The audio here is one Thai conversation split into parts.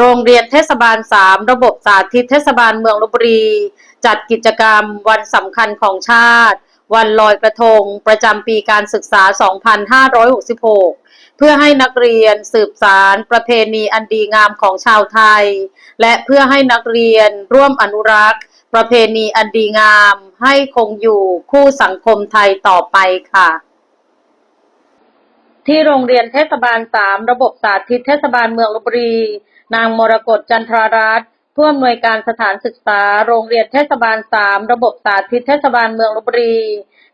โรงเรียนเทศบาล 3 ระบบสาธิตเทศบาลเมืองลบบุรี จัดกิจกรรมวันสำคัญของชาติ วันลอยกระทง ประจำปีการศึกษา 2566 เพื่อให้นักเรียนสืบสารประเพณีอันดีงามของชาวไทย และเพื่อให้นักเรียนร่วมอนุรักษ์ ประเพณีอันดีงาม ให้คงอยู่คู่สังคมไทยต่อไปค่ะที่โรงเรียนเทศบาล 3 ระบบสาธิตเทศบาลเมืองลบบุรี นางมรกตจันทรารัตน์ผู้อำนวยการสถานศึกษา โรงเรียนเทศบาล3ระบบสาธิตเทศบาลเมืองลบบุรี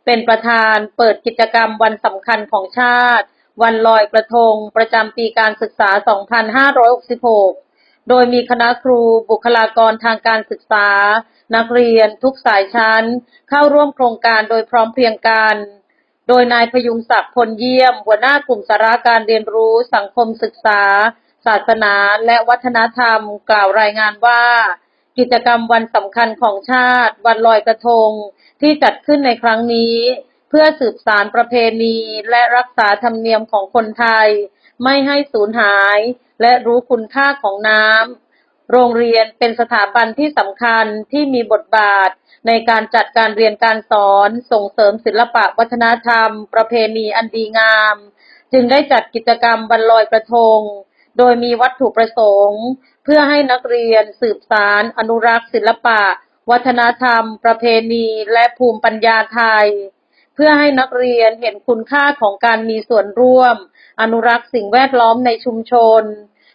เป็นประธานเปิดกิจกรรมวันสำคัญของชาติ วันลอยกระทง ประจำปีการศึกษา 2566 โดยมีคณะครูบุคลากรทางการศึกษา นักเรียนทุกสายชั้น เข้าร่วมโครงการโดยพร้อมเพรียงกันโดยนายพยุงศักดิ์พลเยี่ยม หัวหน้ากลุ่มสาระการเรียนรู้สังคมศึกษา ศาสนาและวัฒนธรรมกล่าวรายงานว่า กิจกรรมวันสำคัญของชาติ วันลอยกระทงที่จัดขึ้นในครั้งนี้ เพื่อสืบสารประเพณีและรักษาธรรมเนียมของคนไทย ไม่ให้สูญหาย และรู้คุณค่าของน้ำโรงเรียนเป็นสถาบันที่สำคัญที่มีบทบาทในการจัดการเรียนการสอนส่งเสริมศิลปะวัฒนธรรม ประเพณีอันดีงาม จึงได้จัดกิจกรรมวันลอยกระทง โดยมีวัตถุประสงค์ เพื่อให้นักเรียนสืบสาร อนุรักษ์ ศิลปะ วัฒนธรรม ประเพณี และภูมิปัญญาไทย เพื่อให้นักเรียนเห็นคุณค่าของการมีส่วนร่วม อนุรักษ์สิ่งแวดล้อมในชุมชน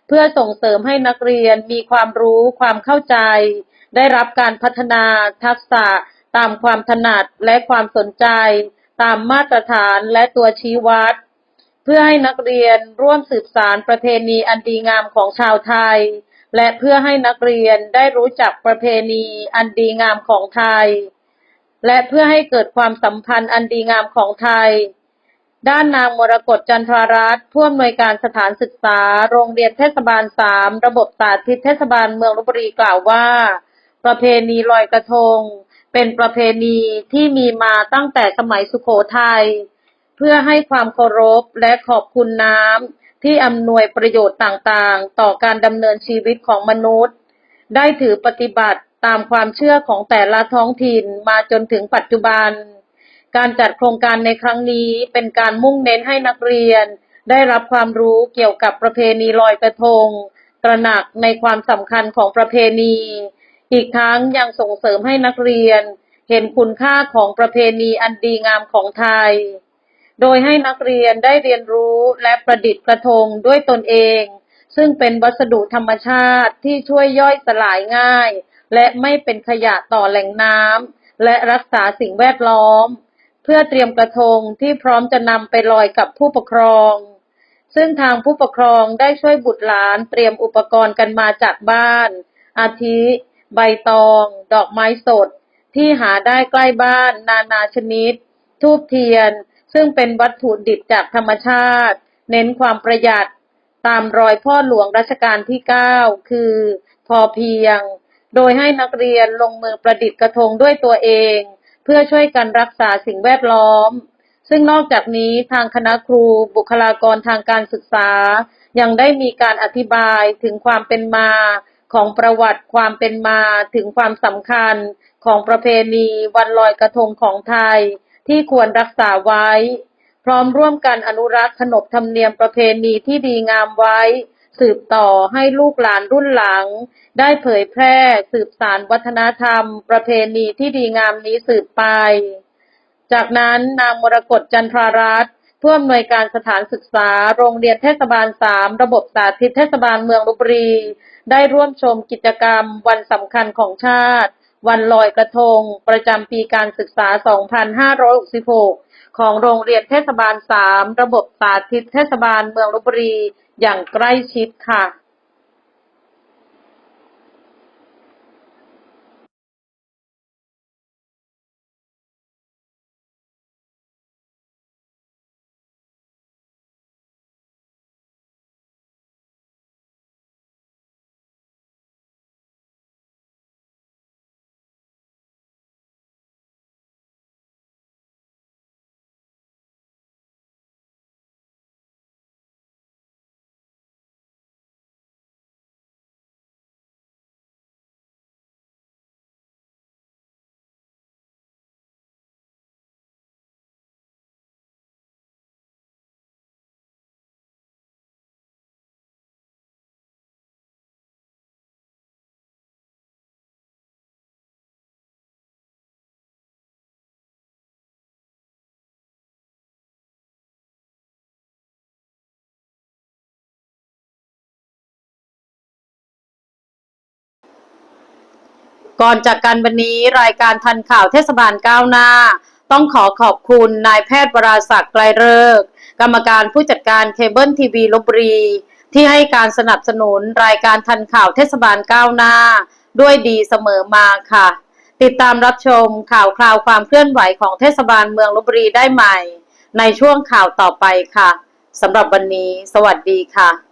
เพื่อส่งเสริมให้นักเรียนมีความรู้ความเข้าใจ ได้รับการพัฒนาทักษะตามความถนัดและความสนใจ ตามมาตรฐานและตัวชี้วัด พื่อให้นักเรียนร่วมสืบสารประเพณีอันดีงามของชาวไทย และเพื่อให้นักเรียนได้รู้จักประเพณีอันดีงามของไทย และเพื่อให้เกิดความสัมพันธ์อันดีงามของไทย ด้านนางมรกตจันทรารัตน์ผู้อำนวยการสถานศึกษา โรงเรียนเทศบาล3ระบบสาธิตเทศบาลเมืองลบบุรีกล่าวว่า ประเพณีลอยกระทง เป็นประเพณีที่มีมาตั้งแต่สมัยสุโขทัย เพื่อให้ความเคารพและขอบคุณน้ำที่อำนวยประโยชน์ต่างๆ ต่อการดำเนินชีวิตของมนุษย์ ได้ถือปฏิบัติตามความเชื่อของแต่ละท้องถิ่นมาจนถึงปัจจุบัน การจัดโครงการในครั้งนี้เป็นการมุ่งเน้นให้นักเรียน ได้รับความรู้เกี่ยวกับประเพณีลอยกระทง ตระหนักในความสำคัญของประเพณี อีกทั้งยังส่งเสริมให้นักเรียน เห็นคุณค่าของประเพณีอันดีงามของไทย โดยให้นักเรียนได้เรียนรู้และประดิษฐ์กระทงด้วยตนเอง ซึ่งเป็นวัสดุธรรมชาติที่ช่วยย่อยสลายง่าย และไม่เป็นขยะต่อแหล่งน้ำและรักษาสิ่งแวดล้อม เพื่อเตรียมกระทงที่พร้อมจะนำไปลอยกับผู้ปกครอง ซึ่งทางผู้ปกครองได้ช่วยบุตรหลานเตรียมอุปกรณ์กันมาจากบ้าน อาทิ ใบตอง ดอกไม้สด ที่หาได้ใกล้บ้าน นานาชนิด ทูบเทียน ซึ่งเป็นวัตถุดิบจากธรรมชาติ เน้นความประหยัดตามรอยพ่อหลวงรัชกาลที่ 9 คือ พอเพียง โดยให้นักเรียนลงมือประดิษฐ์กระทงด้วยตัวเอง เพื่อช่วยกันรักษาสิ่งแวดล้อม ซึ่งนอกจากนี้ทางคณะครูบุคลากรทางการศึกษา ยังได้มีการอธิบายถึงความเป็นมาของประวัติความเป็นมาถึงความสำคัญของประเพณีวันลอยกระทงของไทย ที่ควรรักษาไว้ พร้อมร่วมกันอนุรักษ์ขนบธรรมเนียมประเพณีที่ดีงามไว้ สืบต่อให้ลูกหลานรุ่นหลัง ได้เผยแพร่ สืบสารวัฒนธรรม ประเพณีที่ดีงามนี้สืบไป จากนั้นนางมรกตจันทรารัตนผู้อำนวยการสถานศึกษา โรงเรียนเทศบาล3ระบบสาธิตเทศบาลเมืองลบบุรี ได้ร่วมชมกิจกรรมวันสำคัญของชาติ วันลอยกระทง ประจำปีการศึกษา 2566 ของโรงเรียนเทศบาล 3 ระบบสาธิตเทศบาลเมืองลบบุรี อย่างใกล้ชิดค่ะ ก่อนจากกันวันนี้รายการทันข่าวเทศบาลก้าวหน้า ต้องขอขอบคุณนายแพทย์วราศักดิ์ไกลเลิกกรรมการผู้จัดการเคเบิลทีวีลบบุรี ที่ให้การสนับสนุนรายการทันข่าวเทศบาลก้าวหน้า ด้วยดีเสมอมาค่ะ ติดตามรับชมข่าวคราวความเคลื่อนไหวของเทศบาลเมืองลบบุรีได้ใหม่ ในช่วงข่าวต่อไปค่ะสำหรับวันนี้ สวัสดีค่ะ